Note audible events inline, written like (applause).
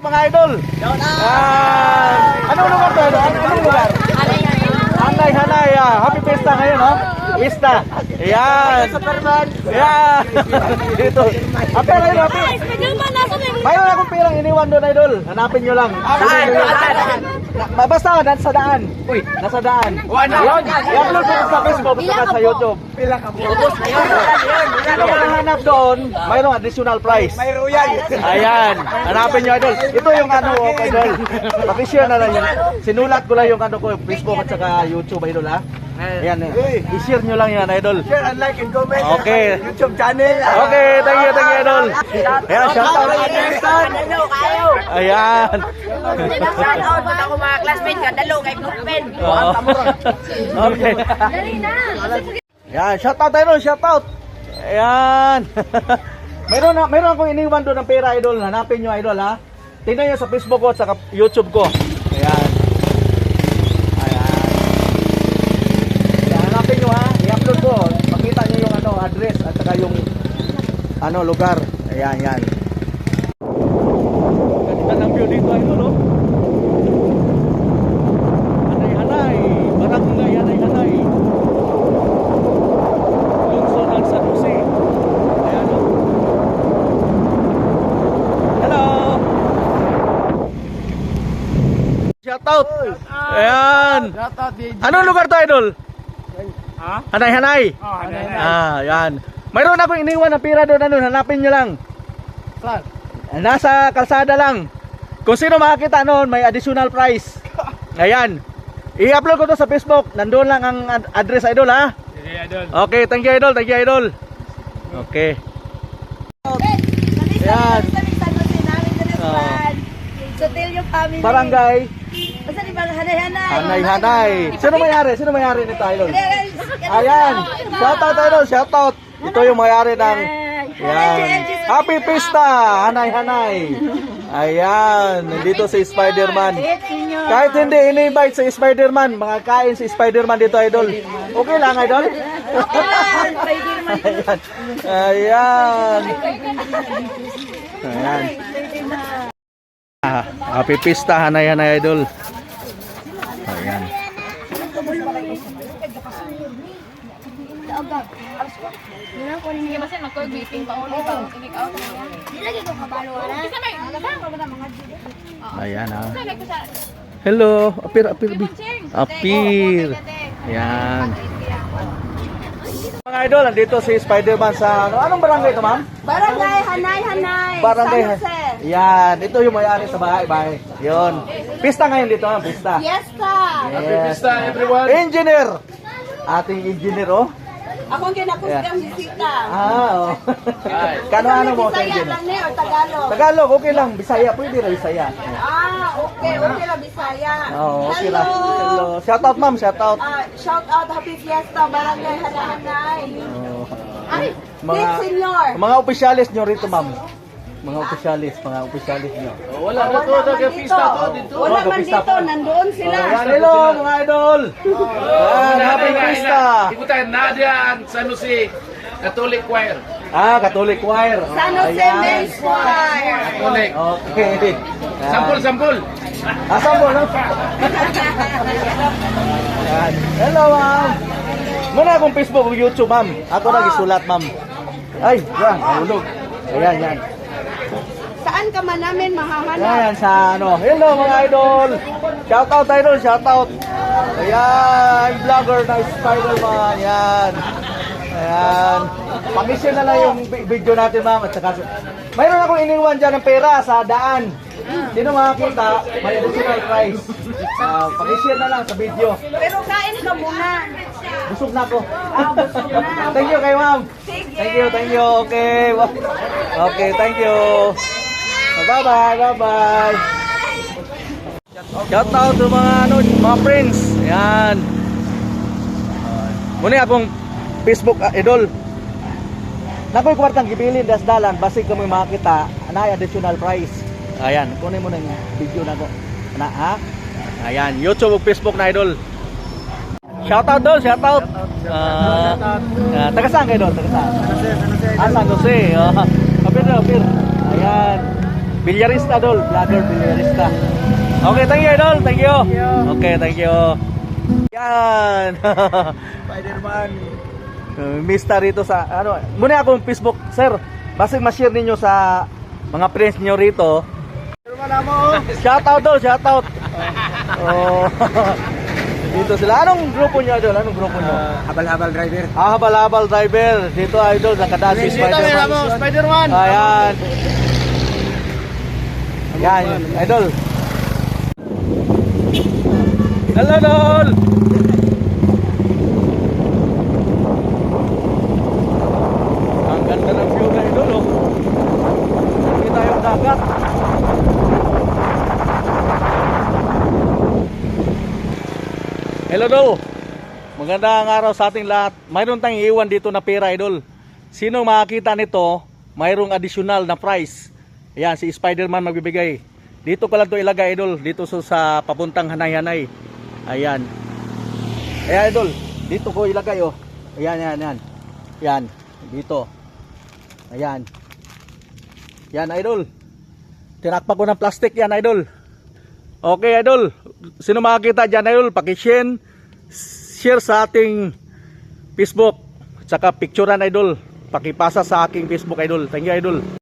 Mga idol. Ah, anong lugar to? Ano, anong lugar? Hanay, hanay. ah. Happy Fiesta ngayon, no? Fiesta. Ayan. Ayan. Dito. Happy ngayon, happy. Mayroon akong pirang iniwan doon, idol. Hanapin nyo lang. Saan? Na, basta, nasa daan. Uy, nasa daan. Yun, i-upload ko sa Facebook at sa YouTube. Sino makahanap doon, mayroong additional price. Mayroon yan. Ayan, hanapin nyo, idol. Ito yung ano, idol. (laughs) Pakishare na lang yun. Sinulat ko lang yung ano ko, Facebook at saka YouTube, idol, ha? Ayan, eh. i-share nyo lang yan, idol. Share and like and comment. Okay. YouTube channel. Okay, thank you, thank you, idol. Ayan, shout out. Ayan. ako mga classmate ka, dalo kay Pen. Oo. Okay. Yan, shout out tayo, shout out. Ayan. (laughs) meron na, meron akong iniwan doon ng pera idol. Hanapin niyo idol ha. Tingnan niyo sa Facebook ko at sa YouTube ko. Ayan. Ayan. Ayan, hanapin niyo ha. I-upload ko. Makita niyo yung address at saka yung ano, lugar. Ayan, yan. Ganda ng view dito idol, oh. Hanay-hanay, barangay hanay-hanay. Lungsod ng San Jose. Ayan o. Hello! Shout out! Ayan! Anong lugar to, idol? Ha? Hanay-hanay? Oh, yan? Ah, yan. Mayroon akong iniwan na pira doon, ano, hanapin nyo lang. Saan? Nasa kalsada lang. Kung sino makakita noon, may additional price. (laughs) Ayan. I-upload ko to sa Facebook. Nandoon lang ang ad- address idol ha. Sige, idol. Okay, thank you idol, thank you idol. Okay. Yan. So, tell your family. Barangay Basta di ba, hanay-hanay. Hanay Hanay. Sino may-ari? Sino may-ari nito idol? Ayan. Shout out idol, shout out. Ito yung may-ari ng Ayan. Happy Pista! Hanay Hanay. Ayan, nandito si Spider-Man. Kahit hindi ini-invite si Spider-Man, mga kain si Spider-Man dito, idol. Okay lang, idol? Ayan. Ayan. Ayan. Ah, happy pista, hanay hanay idol. Ayan. Ayan ah. Hello, apir apir bi. Apir. Ayan. Mga idol, nandito si Spider-Man sa ano, anong barangay ka, ma'am? Barangay, hanay-hanay. Barangay. San Jose. Yan, ito yung may-ari sa bahay-bahay. Yon. Pista ngayon dito, ah, pista. Fiesta. Yes. everyone. Engineer. Ating engineer, oh. Ako ang kinakusgang bisita. Ah, oh. Kano ano mo sa Bisaya lang ni or Tagalog? Tagalog, okay lang. Bisaya, pwede rin Bisaya. Ah, okay. Okay lang Bisaya. Oo, okay Hello. lang. Hello. Shout out, ma'am. Shout out. Ah, shout out Happy Fiesta Barangay Hanay-hanay. Oh. Ay, Mga- Big Senior. Mga opisyalis nyo rito, ma'am. Mga opisyalis, mga opisyalis nyo. Wala na to, nag-pista to dito. Wala Oh, man dito, nandoon sila. Ayan, hello, mga idol. Ayan, happy pista. Ikutan, Nadia ang San Jose Catholic Choir. Ah, Catholic Choir. San Jose. Men's Choir. Catholic. Okay. Ayan. Sampul, sampul. Asan mo, no? Hello, ma'am. Muna akong Facebook o YouTube, ma'am. Ako na gisulat, ma'am. Ay, yan, mahulog. Ayan, yan. Saan ka man namin mahahanap? Yan, sa ano. Hello, mga idol. Shout out, idol. Shout out. Ayan, vlogger na Spider-Man. Yan. Ayan. Pang-share na lang yung vi- video natin, ma'am. At saka, mayroon akong iniwan dyan ng pera sa daan. Sino makakita, may additional price. Uh, pang-share na lang sa video. Pero kain ka muna. Busog na ako. Ah, busog na. thank you kay ma'am. Thank you, thank you. Okay. Okay, thank you. Bye-bye, bye-bye. Shout out to mga ano, mga friends. Yan. Muna akong Facebook ah, idol. Nakoy kwartang gibilin das dalan basig kami makita na additional price. Ayan, kunin mo na yung video na ko. Na ha? Ayan, YouTube ug Facebook na idol. Shout out dol, shout out. Ah, uh, taga saan kayo dol? Taga saan? Ah, San Jose. Oh. Kapir na, kapir. Ayan. Bilyarista, idol. Vlogger, bilyarista. Okay, thank you, idol. Thank you. Okay, thank you. Yan. (laughs) Spider-Man. Mista rito sa, ano, muna akong Facebook, sir. Basta ma-share ninyo sa mga friends nyo rito. Shout out daw, shout out. Oh. (laughs) dito sila. Anong grupo nyo, idol? Anong grupo nyo? Habal-habal driver. Ah, habal-habal driver. Dito, idol, nakadaan si Dito, meron mo, Spider-Man. Spider-Man. Ayan. Yan, idol. Hello, idol. Ang ganda ng view na idol, oh. Yung dagat. Hello, idol. Magandang araw sa ating lahat. Mayroon tayong iwan dito na pera, idol. Sino makakita nito, mayroong additional na price. Ayan, si Spider-Man magbibigay. Dito ko lang to ilagay, idol. Dito so sa papuntang hanay-hanay. Ayan. Ayan, idol. Dito ko ilagay, oh. Ayan, ayan, ayan. Ayan. Dito. Ayan. Yan, idol. Tinakpak ko ng plastic yan, idol. Okay, idol. Sino makakita dyan, idol? Pakishare share sa ating Facebook. Tsaka picturean, idol. Pakipasa sa aking Facebook, idol. Thank you, idol.